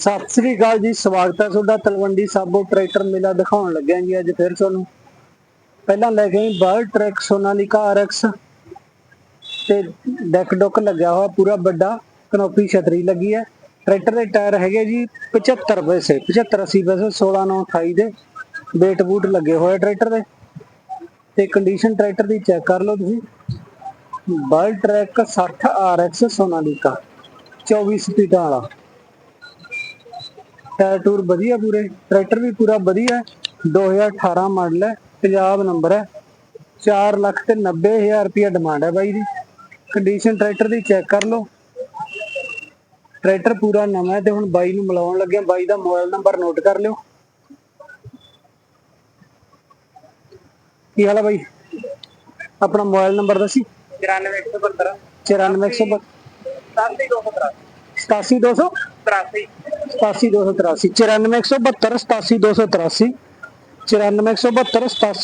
ਸਤਿ ਸ੍ਰੀ ਅਕਾਲ ਜੀ, ਸਵਾਗਤ ਹੈ ਤੁਹਾਡਾ ਤਲਵੰਡੀ ਸਾਬੋ ਟਰੈਕਟਰ ਮੇਲਾ ਦਿਖਾਉਣ ਲੱਗਿਆ ਜੀ ਅੱਜ ਫਿਰ ਤੁਹਾਨੂੰ। ਪਹਿਲਾਂ ਲੈ ਗਏ ਬਾਲ ਟਰੈਕ ਸੋਨਾਲੀਕਾ RX ਤੇ ਡੈਕ ਡੁੱਕ ਲੱਗਿਆ ਹੋਇਆ ਪੂਰਾ ਵੱਡਾ, ਕਨੋਪੀ ਛਤਰੀ ਲੱਗੀ ਹੈ। ਟਰੈਕਟਰ ਦੇ ਟਾਇਰ ਹੈਗੇ ਜੀ 75 ਪੈਸੇ 75 80 ਪੈਸੇ 16 9 28 ਦੇ ਵੇਟ ਬੂਟ ਲੱਗੇ ਹੋਏ ਟਰੈਕਟਰ ਦੇ। ਤੇ ਕੰਡੀਸ਼ਨ ਟਰੈਕਟਰ ਦੀ ਚੈੱਕ ਕਰ ਲਓ ਤੁਸੀਂ। ਬਾਲ ਟਰੈਕ 60 RX ਸੋਨਾਲੀਕਾ 24 ਸਪੀਡਾਂ ਵਾਲਾ। ਟਾਇਰ ਟੂਰ ਵਧੀਆ ਪੂਰੇ ਟਰੈਕਟਰ ਵੀ ਪੂਰਾ ਵਧੀਆ ਹੈ। 2018 ਮਾਡਲ ਹੈ ਪੰਜਾਬ ਨੰਬਰ ਹੈ। 4 ਲੱਖ ਤੇ 90000 ਰੁਪਇਆ ਡਿਮਾਂਡ ਹੈ ਬਾਈ ਦੀ। ਕੰਡੀਸ਼ਨ ਟਰੈਕਟਰ ਦੀ ਚੈੱਕ ਕਰ ਲਓ। ਟਰੈਕਟਰ ਪੂਰਾ ਨਵਾਂ ਹੈ ਤੇ ਹੁਣ ਬਾਈ ਨੂੰ ਮਿਲਾਉਣ ਲੱਗਿਆ ਬਾਈ ਦਾ ਮੋਬਾਈਲ ਨੰਬਰ ਨੋਟ ਕਰ ਲਿਓ। ਕੀ ਹਾਲ ਹੈ ਬਾਈ? ਆਪਣਾ ਮੋਬਾਈਲ ਨੰਬਰ ਦੱਸੀ। 94172 94172 70283 87283 87283 94172 87283 94172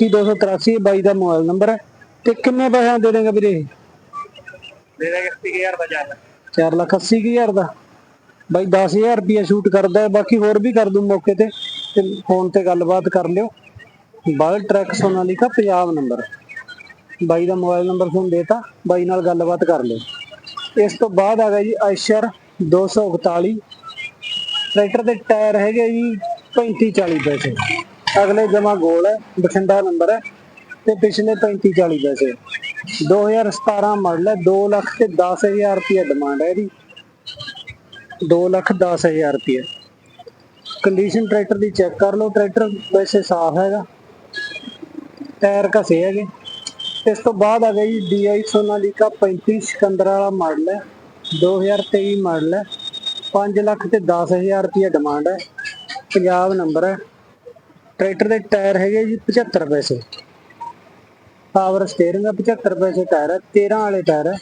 87283 ਇਹ ਬਾਈ ਦਾ ਮੋਬਾਈਲ ਨੰਬਰ ਹੈ। ਤੇ ਕਿੰਨੇ ਪੈਸੇ ਦੇ ਦੇਗਾ ਵੀਰੇ? ਦੇ ਦੇ 80000 ਦਾ ਜਾਨ 4 ਲੱਖ 80 ਹਜ਼ਾਰ ਦਾ। ਬਾਈ 10000 ਰੁਪਏ ਸ਼ੂਟ ਕਰਦਾ ਹੈ। ਬਾਕੀ ਹੋਰ ਵੀ ਕਰ ਦੂੰ ਮੌਕੇ ਤੇ। ਤੇ ਫੋਨ ਤੇ ਗੱਲਬਾਤ ਕਰ ਲਿਓ। ਬਾਲ ਟਰੈਕ ਸੋਨਾਲੀਕਾ ਪੰਜਾਬ ਨੰਬਰ। ਬਾਈ ਦਾ ਮੋਬਾਈਲ ਨੰਬਰ ਤੁਹਾਨੂੰ ਦੇਤਾ। ਬਾਈ ਨਾਲ ਗੱਲਬਾਤ ਕਰ ਲਿਓ। ਇਸ ਤੋਂ ਬਾਅਦ ਆ ਗਿਆ ਜੀ ਆਇਸ਼ਰ 241 ਟਰੈਕਟਰ ਦੇ ਟਾਇਰ ਹੈਗੇ ਜੀ 35 40 ਪੈਸੇ। ਅਗਲੇ ਜਮਾ ਗੋਲ ਹੈ, ਬਠਿੰਡਾ ਨੰਬਰ ਹੈ, ਤੇ ਪਿਛਲੇ 35 40 ਪੈਸੇ। 2017 ਮਾਡਲ ਹੈ 2 ਲੱਖ ਤੇ 10000 ਰੁਪਏ ਡਿਮਾਂਡ ਹੈ ਇਹਦੀ 2 ਲੱਖ 10000 ਰੁਪਏ ਕੰਡੀਸ਼ਨ ਟਰੈਕਟਰ ਦੀ ਚੈੱਕ ਕਰ ਲਓ, ਟਰੈਕਟਰ ਵੈਸੇ ਸਾਫ਼ ਹੈਗਾ। ਟਾਇਰ ਘਸੇ ਹੈਗੇ। ਇਸ ਤੋਂ ਬਾਅਦ ਆ ਗਈ DI ਸੋਨਾਲੀਕਾ 35 ਸਿਕੰਦਰ ਵਾਲਾ ਮਾਡਲ ਹੈ 2023 ਮਾਡਲ ਹੈ। 5 ਲੱਖ ਤੇ 10000 ਰੁਪਏ ਡਿਮਾਂਡ ਹੈ। ਪੰਜਾਬ ਨੰਬਰ ਹੈ। ਟਰੈਕਟਰ ਦੇ ਟਾਇਰ ਹੈਗੇ ਜੀ 75 ਪੈਸੇ। ਪਾਵਰ ਸਟੀਅਰਿੰਗ ਹੈ 75 ਪੈਸੇ ਟਾਇਰ ਹੈ। 13 ਵਾਲੇ ਟਾਇਰ ਹੈ।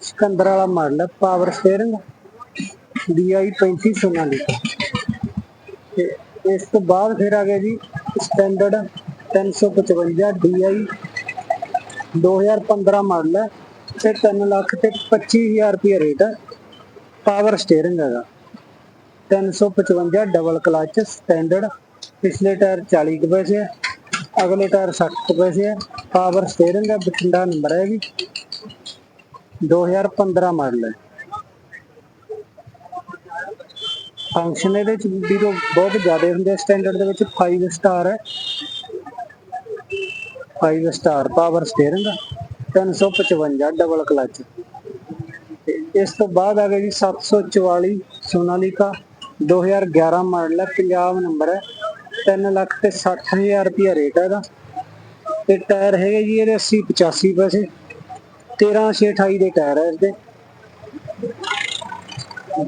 ਸਿਕੰਦਰ ਵਾਲਾ ਮਾਡਲ ਹੈ ਪਾਵਰ ਸਟੀਅਰਿੰਗ DI 35 ਸੋਨਾਲੀਕਾ ਤੇ ਇਸ ਤੋਂ ਬਾਅਦ ਫਿਰ ਆ ਗਿਆ ਜੀ ਸਟੈਂਡਰਡ 355 DI 2015 ਮਾਡਲ ਹੈ। ਤੇ 3 ਲੱਖ ਤੇ 25000 ਰੁਪਏ ਰੇਟ ਹੈ। ਪਾਵਰ ਸਟੀਅਰਿੰਗ ਹੈਗਾ। 355 ਡਬਲ ਕਲਚ ਸਟੈਂਡਰਡ ਪਿਛਲੇ ਟਾਇਰ 40 ਕੁ ਪੈਸੇ ਹੈ ਅਗਲੇ ਟਾਇਰ 60 ਕੁ ਪੈਸੇ ਹੈ ਪਾਵਰ ਸਟੀਅਰਿੰਗ ਦਾ ਬਠਿੰਡਾ ਨੰਬਰ ਹੈ ਵੀ 2015 ਮਾਡਲ ਹੈ। ਫੰਕਸ਼ਨ ਇਹਦੇ ਚ ਵੀ ਤੋਂ ਬਹੁਤ ਜ਼ਿਆਦਾ ਹੁੰਦੇ ਸਟੈਂਡਰਡ ਦੇ ਵਿੱਚ 5 ਸਟਾਰ ਹੈ। 5 star power steering 355 double clutch ਇਸ ਤੋਂ ਬਾਅਦ ਆ ਗਿਆ ਜੀ 744 ਸੋਨਾਲੀਕਾ 2011 ਮਾਡਲ ਹੈ ਪੰਜਾਬ ਨੰਬਰ ਹੈ 3 ਲੱਖ ਤੇ 60000 ਰੁਪਇਆ ਰੇਟ ਹੈ ਇਹਦਾ। ਤੇ ਟਾਇਰ ਹੈਗੇ ਜੀ ਇਹਦੇ 80 85 ਪੈਸੇ 13 6 28 ਦੇ ਟਾਇਰ ਹੈ ਇਸਦੇ।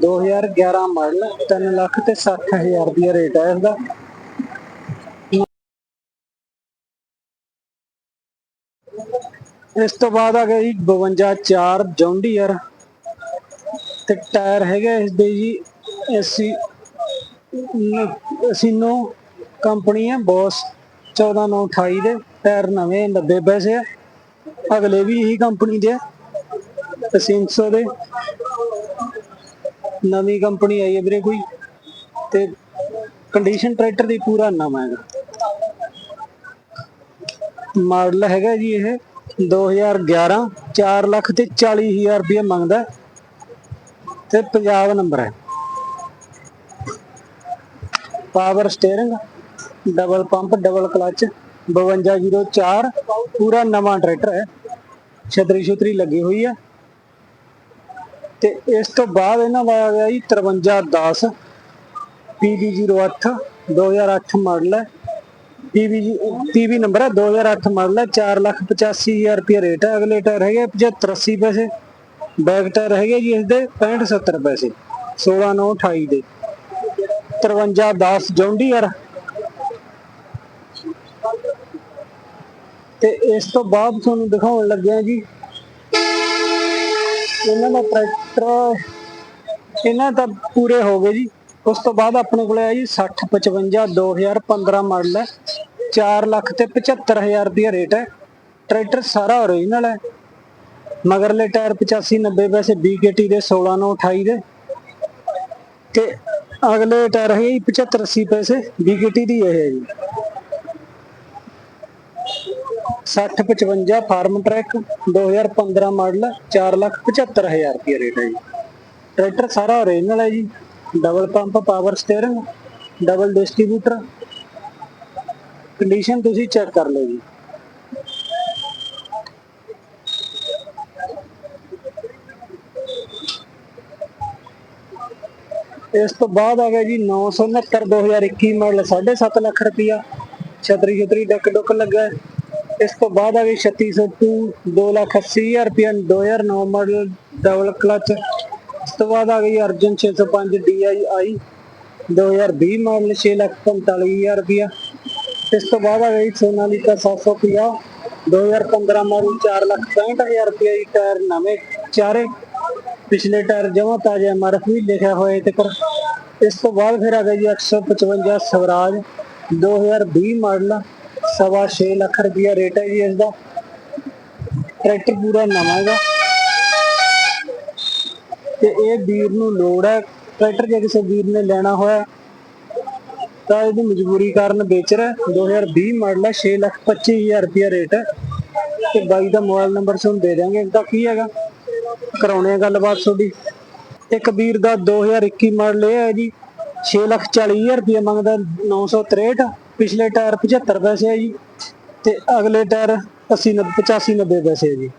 2011 ਮਾਡਲ 3 ਲੱਖ ਤੇ 60000 ਰੁਪਇਆ ਰੇਟ ਹੈ ਇਸਦਾ। ਇਸ ਤੋਂ ਬਾਅਦ ਆ ਗਿਆ ਜੀ 52 4 ਜੌਂਡੀਅਰ। ਤੇ ਟਾਇਰ ਹੈਗਾ ਇਸ ਦੇ ਜੀ। ਐਸੀ ਅਸੀਨੋ ਕੰਪਨੀ ਹੈ ਬੋਸ 14928 ਦੇ, ਟਾਇਰ ਨਵੇਂ 90 ਪੈਸੇ ਆ। ਅਗਲੇ ਵੀ ਇਹੀ ਕੰਪਨੀ ਦੇ ਆ 300 ਦੇ। ਨਵੀਂ ਕੰਪਨੀ ਆਈ ਹੈ ਵੀਰੇ ਕੋਈ, ਤੇ ਕੰਡੀਸ਼ਨ ਟਰੈਕਟਰ ਦੀ ਪੂਰਾ ਨਵਾਂ ਹੈਗਾ। ਮਾਡਲ ਹੈਗਾ ਜੀ ਇਹ 2011 4 ਲੱਖ ਤੇ 40000 ਰੁਪਏ ਮੰਗਦਾ। ਤੇ ਪੰਜਾਬ ਨੰਬਰ ਹੈ। Power steering double pump double clutch 5204 ਪੂਰਾ ਨਵਾਂ ਟਰੈਕਟਰ ਹੈ। ਛਤਰੀ ਛਤਰੀ ਲੱਗੀ ਹੋਈ ਹੈ। ਤੇ ਇਸ ਤੋਂ ਬਾਅਦ ਇਹਨਾਂ ਦਾ ਆ ਗਿਆ ਜੀ 5310 PB08 2008 ਮਾਡਲ ਹੈ। PB PB ਨੰਬਰ ਹੈ 2008 ਮਾਡਲ ਹੈ। 485000 ਰੁਪਏ ਰੇਟ ਹੈ। ਅਗਲੇ ਟਾਇਰ ਹੈਗੇ 75 80 ਪੈਸੇ। ਬੈਕ ਟਾਇਰ ਹੈਗੇ ਜੀ ਇਸ ਦੇ 65 70 ਪੈਸੇ 16 9 28 ਦੇ। 53 10 ਜੌਂਡੀਅਰ ਤੇ ਇਸ ਤੋਂ ਬਾਅਦ ਤੁਹਾਨੂੰ ਦਿਖਾਉਣ ਲੱਗਿਆ ਜੀ, ਇਹਨਾਂ ਦਾ ਟਰੈਕਟਰ ਇਹਨਾਂ ਤਾਂ ਪੂਰੇ ਹੋ ਗਏ ਜੀ। ਉਸ ਤੋਂ ਬਾਅਦ ਆਪਣੇ ਕੋਲੇ ਆ ਜੀ 60 55 2015 ਮਾਡਲ ਹੈ। 4 ਲੱਖ ਤੇ 75000 ਰੁਪਏ ਰੇਟ ਹੈ। ਟਰੈਕਟਰ ਸਾਰਾ ਓਰੀਜਨਲ ਹੈ। ਮਗਰਲੇ ਟਾਇਰ 85 90 ਪੈਸੇ BKT ਦੇ 16 9 28 ਦੇ। ਤੇ ਅਗਲੇ ਟਾਇਰ ਹੈਗੇ ਜੀ 75 80 ਪੈਸੇ BKT ਦੀ ਇਹ ਹੈ ਜੀ। 60 55 ਫਾਰਮ ਟਰੈਕ 2015 ਮਾਡਲ 475000 ਰੁਪਏ ਰੇਟ ਹੈ ਜੀ। ਟਰੈਕਟਰ ਸਾਰਾ ਓਰੀਜਨਲ ਹੈ ਜੀ। Double pump power steering double distributor condition ਤੁਸੀਂ ਚੈੱਕ ਕਰ ਲਓ ਜੀ। ਇਸ ਤੋਂ ਬਾਅਦ ਆ ਗਿਆ ਜੀ 969 2021 ਮਾਡਲ 7.5 ਲੱਖ ਰੁਪਇਆ। ਛਤਰੀ ਛਤਰੀ ਡੱਕ ਡੁੱਕ ਲੱਗਾ। ਇਸ ਤੋਂ ਬਾਅਦ ਆ ਗਈ 3602 2 ਲੱਖ 80 ਹਜ਼ਾਰ ਰੁਪਇਆ 2009 ਮਾਡਲ, ਡਬਲ ਕਲਚ। ਇਸ ਤੋਂ ਬਾਅਦ ਆ ਗਈ ਅਰਜਨ 605 DII 2020 ਮਾਡਲ 6 ਲੱਖ 45 ਹਜ਼ਾਰ ਰੁਪਇਆ। ਇਸ ਤੋਂ ਬਾਅਦ ਆ ਗਈ ਸੋਨਾਲੀਕਾ 750 2015 ਮਾਡਲ 4 ਲੱਖ 65 ਹਜ਼ਾਰ ਰੁਪਇਆ ਦੀ ਟਾਇਰ ਨਵੇਂ ਚਾਰੇ। ਪਿਛਲੇ ਟਾਇਰ ਜਮਾ ਤਾਜ਼ਾ ਐਮਆਰਐਫ ਵੀ ਲਿਖਿਆ ਹੋਇਆ ਹੈ ਤੱਕ ਇਸ ਤੋਂ ਬਾਅਦ ਫਿਰ ਆ ਗਿਆ ਜੀ 855 ਸਵਰਾਜ 2020 ਮਾਡਲ, ਸਵਾ 6 ਲੱਖ ਰੁਪਇਆ ਰੇਟ ਹੈ ਜੀ ਇਸ ਦਾ ਟਰੈਕਟਰ ਪੂਰਾ ਨਵਾਂ ਹੈਗਾ। ਤੇ ਇਹ ਵੀਰ ਨੂੰ ਲੋੜ ਹੈ, ਟਰੈਕਟਰ ਜੇ ਕਿਸੇ ਵੀਰ ਨੇ ਲੈਣਾ ਹੋਇਆ, ਤਾਂ ਇਹਦੀ ਮਜਬੂਰੀ ਕਾਰਨ ਵੇਚ ਰਿਹਾ। 2020 ਮਾਡਲ ਹੈ 6 ਲੱਖ 25 ਹਜ਼ਾਰ ਰੁਪਇਆ ਰੇਟ ਹੈ। ਤੇ ਬਾਈ ਦਾ ਮੋਬਾਈਲ ਨੰਬਰ ਤੁਹਾਨੂੰ ਦੇ ਦਿਆਂਗੇ, ਇਹਦਾ ਕੀ ਹੈਗਾ। ਕਰਾਉਣੇ ਆ ਗੱਲਬਾਤ ਤੁਹਾਡੀ। ਇੱਕ ਵੀਰ ਦਾ 2021 ਮਾਡਲ ਇਹ ਹੈ ਜੀ 6 ਲੱਖ 40 ਹਜ਼ਾਰ ਰੁਪਇਆ ਮੰਗਦਾ 963 ਪਿਛਲੇ ਟਾਇਰ 75 ਪੈਸੇ ਹੈ ਜੀ ਤੇ ਅਗਲੇ ਟਾਇਰ 80 90 85 90 ਪੈਸੇ ਹੈ ਜੀ।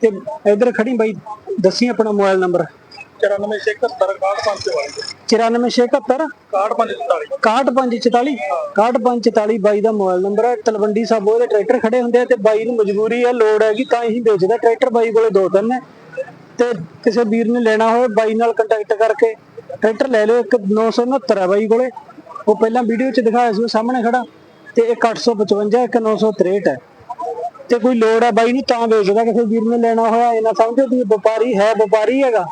ਤੇ ਇਧਰ ਖੜੀ ਬਾਈ ਦੱਸੀ ਆਪਣਾ ਮੋਬਾਈਲ ਨੰਬਰ। 94 71 65 ਵਾਲੀ 94671 6544 6544 6544 ਬਾਈ ਦਾ ਮੋਬਾਈਲ ਨੰਬਰ ਹੈ। ਤਲਵੰਡੀ ਸਾਬੋ ਦੇ ਟਰੈਕਟਰ ਖੜੇ ਹੁੰਦੇ ਆ ਤੇ ਬਾਈ ਨੂੰ ਮਜਬੂਰੀ ਹੈ ਲੋੜ ਹੈਗੀ ਤਾਂ ਹੀ ਵੇਚਦਾ ਟਰੈਕਟਰ। ਬਾਈ ਕੋਲੇ ਦੋ ਤਿੰਨ ਨੇ ਤੇ ਕਿਸੇ ਵੀਰ ਨੇ ਲੈਣਾ ਹੋਵੇ ਬਾਈ ਨਾਲ ਕੰਟੈਕਟ ਕਰਕੇ, ਟਰੈਕਟਰ ਲੈ ਲਿਓ, ਇੱਕ 969 ਹੈ ਬਾਈ ਕੋਲੇ। ਉਹ ਪਹਿਲਾਂ ਵੀਡੀਓ 'ਚ ਦਿਖਾਇਆ ਸੀ, ਉਹ ਸਾਹਮਣੇ ਖੜਾ, ਤੇ ਇੱਕ 855 ਇੱਕ 963 ਹੈ ਤੇ ਕੋਈ ਲੋੜ ਹੈ ਬਾਈ ਨੂੰ ਤਾਂ ਵੇਚਦਾ ਕਿਸੇ ਵੀਰ ਨੇ ਲੈਣਾ ਹੋਇਆ, ਇਹ ਨਾ ਸਮਝੋ ਵੀ ਵਪਾਰੀ ਹੈ, ਵਪਾਰੀ ਹੈਗਾ।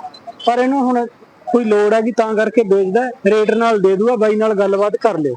ਪਰ ਇਹਨੂੰ ਹੁਣ ਕੋਈ ਲੋੜ ਹੈਗੀ ਤਾਂ ਕਰਕੇ ਵੇਚਦਾ, ਰੇਟ ਨਾਲ ਦੇ ਦੂਗਾ, ਬਾਈ ਨਾਲ ਗੱਲਬਾਤ ਕਰ ਲਿਓ।